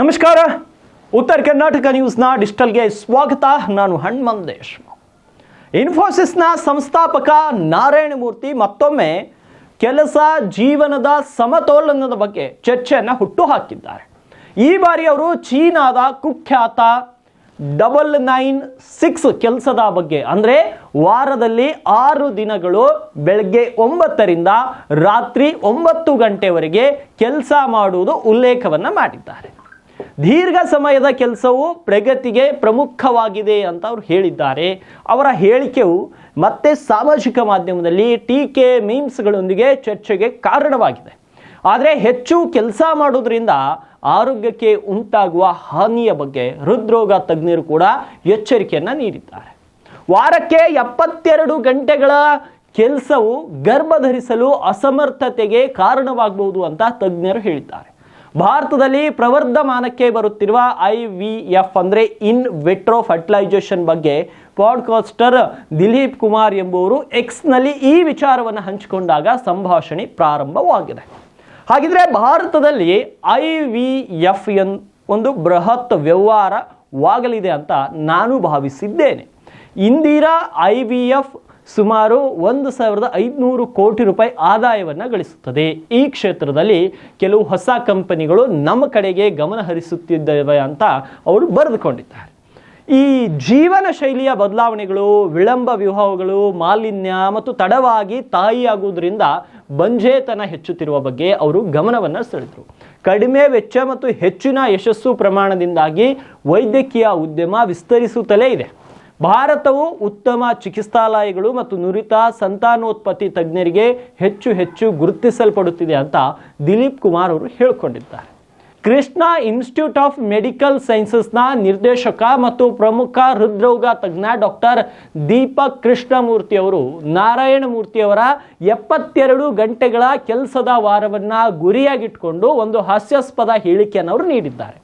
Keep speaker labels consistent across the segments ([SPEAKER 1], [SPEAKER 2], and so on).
[SPEAKER 1] ನಮಸ್ಕಾರ. ಉತ್ತರ ಕರ್ನಾಟಕ ನ್ಯೂಸ್ನ ಡಿಜಿಟಲ್ಗೆ ಸ್ವಾಗತ. ನಾನು ಹಣ್ಮನ್ ದೇಶ್ಮುಖ್. ಇನ್ಫೋಸಿಸ್ನ ಸಂಸ್ಥಾಪಕ ನಾರಾಯಣ ಮೂರ್ತಿ ಮತ್ತೊಮ್ಮೆ ಕೆಲಸ ಜೀವನದ ಸಮತೋಲನದ ಬಗ್ಗೆ ಚರ್ಚೆಯನ್ನು ಹುಟ್ಟು ಹಾಕಿದ್ದಾರೆ ಈ ಬಾರಿ ಅವರು ಚೀನಾದ ಕುಖ್ಯಾತ ಡಬಲ್ ನೈನ್ ಸಿಕ್ಸ್ ಕೆಲಸದ ಬಗ್ಗೆ ಅಂದರೆ ವಾರದಲ್ಲಿ ಆರು ದಿನಗಳು ಬೆಳಗ್ಗೆ ಒಂಬತ್ತರಿಂದ ರಾತ್ರಿ ಒಂಬತ್ತು ಗಂಟೆವರೆಗೆ ಕೆಲಸ ಮಾಡುವುದು ಉಲ್ಲೇಖವನ್ನು ಮಾಡಿದ್ದಾರೆ. ದೀರ್ಘ ಸಮಯದ ಕೆಲಸವು ಪ್ರಗತಿಗೆ ಪ್ರಮುಖವಾಗಿದೆ ಅಂತ ಅವರು ಹೇಳಿದ್ದಾರೆ. ಅವರ ಹೇಳಿಕೆಯು ಮತ್ತೆ ಸಾಮಾಜಿಕ ಮಾಧ್ಯಮದಲ್ಲಿ ಟೀಕೆ, ಮೀಮ್ಸ್ಗಳೊಂದಿಗೆ ಚರ್ಚೆಗೆ ಕಾರಣವಾಗಿದೆ. ಆದರೆ ಹೆಚ್ಚು ಕೆಲಸ ಮಾಡೋದ್ರಿಂದ ಆರೋಗ್ಯಕ್ಕೆ ಉಂಟಾಗುವ ಹಾನಿಯ ಬಗ್ಗೆ ಹೃದ್ರೋಗ ತಜ್ಞರು ಕೂಡ ಎಚ್ಚರಿಕೆಯನ್ನು ನೀಡಿದ್ದಾರೆ. ವಾರಕ್ಕೆ ಎಪ್ಪತ್ತೆರಡು ಗಂಟೆಗಳ ಕೆಲಸವು ಗರ್ಭಧರಿಸಲು ಅಸಮರ್ಥತೆಗೆ ಕಾರಣವಾಗಬಹುದು ಅಂತ ತಜ್ಞರು ಹೇಳಿದ್ದಾರೆ. ಭಾರತದಲ್ಲಿ ಪ್ರವರ್ಧಮಾನಕ್ಕೆ ಬರುತ್ತಿರುವ ಐ ವಿ ಎಫ್ ಅಂದರೆ ಇನ್ ವಿಟ್ರೋ ಫರ್ಟಿಲೈಸೇಷನ್ ಬಗ್ಗೆ ಪಾಡ್ಕಾಸ್ಟರ್ ದಿಲೀಪ್ ಕುಮಾರ್ ಎಂಬುವರು ಎಕ್ಸ್ನಲ್ಲಿ ಈ ವಿಚಾರವನ್ನು ಹಂಚಿಕೊಂಡಾಗ ಸಂಭಾಷಣೆ ಪ್ರಾರಂಭವಾಗಿದೆ. ಹಾಗಿದ್ರೆ ಭಾರತದಲ್ಲಿ ಐ ವಿ ಎಫ್ ಎನ್ ಒಂದು ಬೃಹತ್ ವ್ಯವಹಾರವಾಗಲಿದೆ ಅಂತ ನಾನು ಭಾವಿಸಿದ್ದೇನೆ. ಇಂದಿರಾ ಐ ವಿ ಎಫ್ ಸುಮಾರು ಒಂದು ಸಾವಿರದ ಐದುನೂರು ಕೋಟಿ ರೂಪಾಯಿ ಆದಾಯವನ್ನು ಗಳಿಸುತ್ತದೆ. ಈ ಕ್ಷೇತ್ರದಲ್ಲಿ ಕೆಲವು ಹೊಸ ಕಂಪನಿಗಳು ನಮ್ಮ ಕಡೆಗೆ ಗಮನ ಹರಿಸುತ್ತಿದ್ದೇವೆ ಅಂತ ಅವರು ಬರೆದುಕೊಂಡಿದ್ದಾರೆ. ಈ ಜೀವನ ಶೈಲಿಯ ಬದಲಾವಣೆಗಳು, ವಿಳಂಬ ವಿವಾಹಗಳು ಮಾಲಿನ್ಯ ಮತ್ತು ತಡವಾಗಿ ತಾಯಿಯಾಗುವುದರಿಂದ ಬಂಜೇತನ ಹೆಚ್ಚುತ್ತಿರುವ ಬಗ್ಗೆ ಅವರು ಗಮನವನ್ನು ಸೆಳೆದರು. ಕಡಿಮೆ ವೆಚ್ಚ ಮತ್ತು ಹೆಚ್ಚಿನ ಯಶಸ್ಸು ಪ್ರಮಾಣದಿಂದಾಗಿ ವೈದ್ಯಕೀಯ ಉದ್ಯಮ ವಿಸ್ತರಿಸುತ್ತಲೇ ಇದೆ. ಭಾರತವು ಉತ್ತಮ ಚಿಕಿತ್ಸಾಲಯಗಳು ಮತ್ತು ನುರಿತ ಸಂತಾನೋತ್ಪತ್ತಿ ತಜ್ಞರಿಗೆ ಹೆಚ್ಚು ಹೆಚ್ಚು ಗುರುತಿಸಲ್ಪಡುತ್ತಿದೆ ಅಂತ ದಿಲೀಪ್ ಕುಮಾರ್ ಅವರು ಹೇಳಿಕೊಂಡಿದ್ದಾರೆ. ಕೃಷ್ಣ ಇನ್ಸ್ಟಿಟ್ಯೂಟ್ ಆಫ್ ಮೆಡಿಕಲ್ ಸೈನ್ಸಸ್ನ ನಿರ್ದೇಶಕ ಮತ್ತು ಪ್ರಮುಖ ಹೃದ್ರೋಗ ತಜ್ಞ ಡಾಕ್ಟರ್ ದೀಪಕ್ ಕೃಷ್ಣಮೂರ್ತಿ ಅವರು ನಾರಾಯಣ ಮೂರ್ತಿಯವರ ಎಪ್ಪತ್ತೆರಡು ಗಂಟೆಗಳ ಕೆಲಸದ ವಾರವನ್ನು ಗುರಿಯಾಗಿಟ್ಕೊಂಡು ಒಂದು ಹಾಸ್ಯಾಸ್ಪದ ಹೇಳಿಕೆಯನ್ನು ಅವರು ನೀಡಿದ್ದಾರೆ.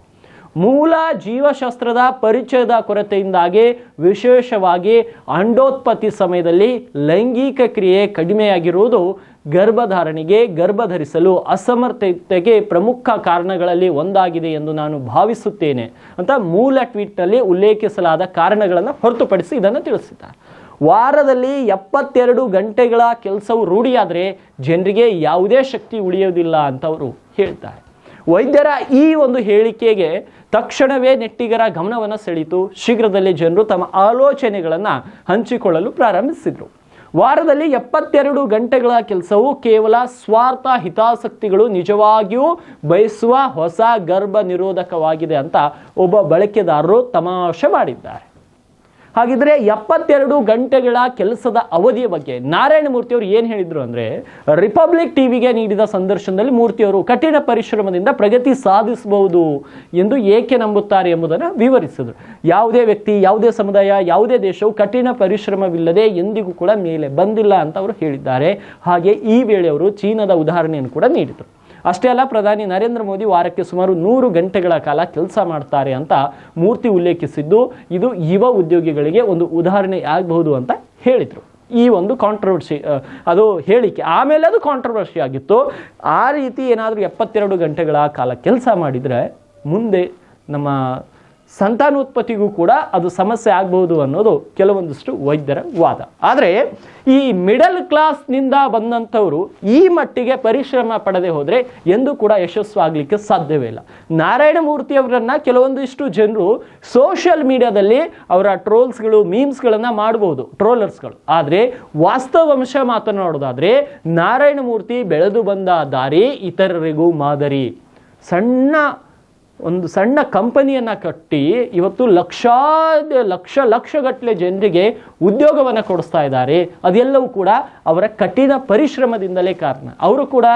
[SPEAKER 1] ಮೂಲ ಜೀವಶಾಸ್ತ್ರದ ಪರಿಚಯದ ಕೊರತೆಯಿಂದಾಗಿ ವಿಶೇಷವಾಗಿ ಅಂಡೋತ್ಪತ್ತಿ ಸಮಯದಲ್ಲಿ ಲೈಂಗಿಕ ಕ್ರಿಯೆ ಕಡಿಮೆಯಾಗಿರುವುದು ಗರ್ಭಧಾರಣೆಗೆ ಗರ್ಭಧರಿಸಲು ಅಸಮರ್ಥತೆಗೆ ಪ್ರಮುಖ ಕಾರಣಗಳಲ್ಲಿ ಒಂದಾಗಿದೆ ಎಂದು ನಾನು ಭಾವಿಸುತ್ತೇನೆ ಅಂತ ಮೂಲ ಟ್ವೀಟ್ನಲ್ಲಿ ಉಲ್ಲೇಖಿಸಲಾದ ಕಾರಣಗಳನ್ನು ಹೊರತುಪಡಿಸಿ ಇದನ್ನು ತಿಳಿಸಿದ್ದಾರೆ. ವಾರದಲ್ಲಿ ಎಪ್ಪತ್ತೆರಡು ಗಂಟೆಗಳ ಕೆಲಸವು ರೂಢಿಯಾದರೆ ಜನರಿಗೆ ಯಾವುದೇ ಶಕ್ತಿ ಉಳಿಯೋದಿಲ್ಲ ಅಂತ ಅವರು ಹೇಳ್ತಾರೆ. ವೈದ್ಯರ ಈ ಒಂದು ಹೇಳಿಕೆಗೆ ತಕ್ಷಣವೇ ನೆಟ್ಟಿಗರ ಗಮನವನ್ನು ಸೆಳೆಯಿತು ಶೀಘ್ರದಲ್ಲೇ ಜನರು ತಮ್ಮ ಆಲೋಚನೆಗಳನ್ನು ಹಂಚಿಕೊಳ್ಳಲು ಪ್ರಾರಂಭಿಸಿದರು. ವಾರದಲ್ಲಿ ಎಪ್ಪತ್ತೆರಡು ಗಂಟೆಗಳ ಕೆಲಸವು ಕೇವಲ ಸ್ವಾರ್ಥ ಹಿತಾಸಕ್ತಿಗಳು ನಿಜವಾಗಿಯೂ ಬಯಸುವ ಹೊಸ ಗರ್ಭ ನಿರೋಧಕವಾಗಿದೆ ಅಂತ ಒಬ್ಬ ಬಳಕೆದಾರರು ತಮಾಷೆ ಮಾಡಿದ್ದಾರೆ. ಹಾಗಿದ್ರೆ ಎಪ್ಪತ್ತೆರಡು ಗಂಟೆಗಳ ಕೆಲಸದ ಅವಧಿಯ ಬಗ್ಗೆ ನಾರಾಯಣ ಮೂರ್ತಿಯವರು ಏನು ಹೇಳಿದ್ರು ಅಂದರೆ, ರಿಪಬ್ಲಿಕ್ ಟಿವಿಗೆ ನೀಡಿದ ಸಂದರ್ಶನದಲ್ಲಿ ಮೂರ್ತಿಯವರು ಕಠಿಣ ಪರಿಶ್ರಮದಿಂದ ಪ್ರಗತಿ ಸಾಧಿಸಬಹುದು ಎಂದು ಏಕೆ ನಂಬುತ್ತಾರೆ ಎಂಬುದನ್ನು ವಿವರಿಸಿದರು. ಯಾವುದೇ ವ್ಯಕ್ತಿ, ಯಾವುದೇ ಸಮುದಾಯ, ಯಾವುದೇ ದೇಶವು ಕಠಿಣ ಪರಿಶ್ರಮವಿಲ್ಲದೆ ಎಂದಿಗೂ ಕೂಡ ಮೇಲೆ ಬಂದಿಲ್ಲ ಅಂತ ಅವರು ಹೇಳಿದ್ದಾರೆ. ಹಾಗೆ ಈ ವೇಳೆ ಅವರು ಚೀನಾದ ಉದಾಹರಣೆಯನ್ನು ಕೂಡ ನೀಡಿದರು. ಅಷ್ಟೇ ಅಲ್ಲ, ಪ್ರಧಾನಿ ನರೇಂದ್ರ ಮೋದಿ ವಾರಕ್ಕೆ ಸುಮಾರು ನೂರು ಗಂಟೆಗಳ ಕಾಲ ಕೆಲಸ ಮಾಡ್ತಾರೆ ಅಂತ ಮೂರ್ತಿ ಉಲ್ಲೇಖಿಸಿದ್ದು. ಇದು ಯುವ ಉದ್ಯೋಗಿಗಳಿಗೆ ಒಂದು ಉದಾಹರಣೆ ಆಗಬಹುದು ಅಂತ ಹೇಳಿದರು. ಈ ಒಂದು ಕಾಂಟ್ರವರ್ಸಿ ಅದು ಹೇಳಿಕೆ. ಆಮೇಲೆ ಅದು ಕಾಂಟ್ರವರ್ಸಿ ಆಗಿತ್ತು. ಆ ರೀತಿ ಏನಾದರೂ ಎಪ್ಪತ್ತೆರಡು ಗಂಟೆಗಳ ಕಾಲ ಕೆಲಸ ಮಾಡಿದರೆ, ಮುಂದೆ ನಮ್ಮ ಸಂತಾನೋತ್ಪತ್ತಿಗೂ ಕೂಡ ಅದು ಸಮಸ್ಯೆ ಆಗಬಹುದು ಅನ್ನೋದು ಕೆಲವೊಂದಿಷ್ಟು ವೈದ್ಯರ ವಾದ. ಆದರೆ ಈ ಮಿಡಲ್ ಕ್ಲಾಸ್ನಿಂದ ಬಂದಂಥವರು ಈ ಮಟ್ಟಿಗೆ ಪರಿಶ್ರಮ ಪಡೆದೇ ಹೋದರೆ ಎಂದೂ ಕೂಡ ಯಶಸ್ಸು ಆಗಲಿಕ್ಕೆ ಸಾಧ್ಯವೇ ಇಲ್ಲ. ನಾರಾಯಣ ಮೂರ್ತಿಯವರನ್ನು ಕೆಲವೊಂದಿಷ್ಟು ಜನರು ಸೋಷಿಯಲ್ ಮೀಡಿಯಾದಲ್ಲಿ ಅವರ ಟ್ರೋಲ್ಸ್ಗಳು, ಮೀಮ್ಸ್ಗಳನ್ನು ಮಾಡ್ಬೋದು, ಟ್ರೋಲರ್ಸ್ಗಳು. ಆದರೆ ವಾಸ್ತವಾಂಶ ಮಾತನಾಡೋದಾದರೆ ನಾರಾಯಣ ಮೂರ್ತಿ ಬೆಳೆದು ಬಂದ ದಾರಿ ಇತರರಿಗೂ ಮಾದರಿ. ಸಣ್ಣ ಒಂದು ಸಣ್ಣ ಕಂಪನಿಯನ್ನು ಕಟ್ಟಿ ಇವತ್ತು ಲಕ್ಷಾದ ಲಕ್ಷ ಲಕ್ಷಗಟ್ಟಲೆ ಜನರಿಗೆ ಉದ್ಯೋಗವನ್ನು ಕೊಡಿಸ್ತಾ ಇದ್ದಾರೆ. ಅದೆಲ್ಲವೂ ಕೂಡ ಅವರ ಕಠಿಣ ಪರಿಶ್ರಮದಿಂದಲೇ ಕಾರಣ. ಅವರು ಕೂಡ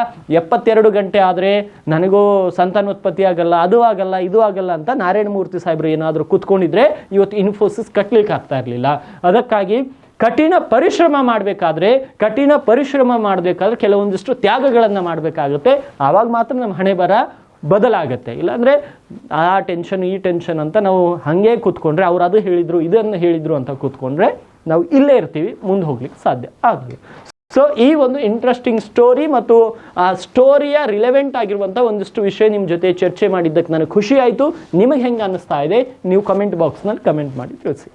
[SPEAKER 1] ಎಪ್ಪತ್ತೆರಡು ಗಂಟೆ ಆದರೆ ನನಗೂ ಸಂತಾನೋತ್ಪತ್ತಿ ಆಗಲ್ಲ, ಅದು ಆಗಲ್ಲ, ಇದು ಆಗಲ್ಲ ಅಂತ ನಾರಾಯಣ ಮೂರ್ತಿ ಸಾಹೇಬರು ಏನಾದರೂ ಕೂತ್ಕೊಂಡಿದ್ರೆ ಇವತ್ತು ಇನ್ಫೋಸಿಸ್ ಕಟ್ಟಲಿಕ್ಕೆ ಆಗ್ತಾ ಇರಲಿಲ್ಲ. ಅದಕ್ಕಾಗಿ ಕಠಿಣ ಪರಿಶ್ರಮ ಮಾಡಬೇಕಾದ್ರೆ, ಕಠಿಣ ಪರಿಶ್ರಮ ಮಾಡಬೇಕಾದ್ರೆ ಕೆಲವೊಂದಿಷ್ಟು ತ್ಯಾಗಗಳನ್ನು ಮಾಡಬೇಕಾಗುತ್ತೆ. ಆವಾಗ ಮಾತ್ರ ನಮ್ಮ ಹಣೆ ಬರ ಬದಲಾಗತ್ತೆ. ಇಲ್ಲಾಂದರೆ ಆ ಟೆನ್ಷನ್ ಈ ಟೆನ್ಷನ್ ಅಂತ ನಾವು ಹಾಗೆ ಕೂತ್ಕೊಂಡ್ರೆ ಅವ್ರು ಅದು ಹೇಳಿದರು, ಇದನ್ನು ಹೇಳಿದರು ಅಂತ ಕೂತ್ಕೊಂಡ್ರೆ ನಾವು ಇಲ್ಲೇ ಇರ್ತೀವಿ, ಮುಂದೆ ಹೋಗ್ಲಿಕ್ಕೆ ಸಾಧ್ಯ ಆಗಲ್ಲ. ಸೊ ಈ ಒಂದು ಇಂಟ್ರೆಸ್ಟಿಂಗ್ ಸ್ಟೋರಿ ಮತ್ತು ಆ ಸ್ಟೋರಿಯ ರಿಲೆವೆಂಟ್ ಆಗಿರುವಂಥ ಒಂದಿಷ್ಟು ವಿಷಯ ನಿಮ್ಮ ಜೊತೆ ಚರ್ಚೆ ಮಾಡಿದ್ದಕ್ಕೆ ನನಗೆ ಖುಷಿ ಆಯಿತು. ನಿಮಗೆ ಹೆಂಗೆ ಅನ್ನಿಸ್ತಾ ಇದೆ? ನೀವು ಕಮೆಂಟ್ ಬಾಕ್ಸ್ನಲ್ಲಿ ಕಮೆಂಟ್ ಮಾಡಿ ತಿಳಿಸಿ.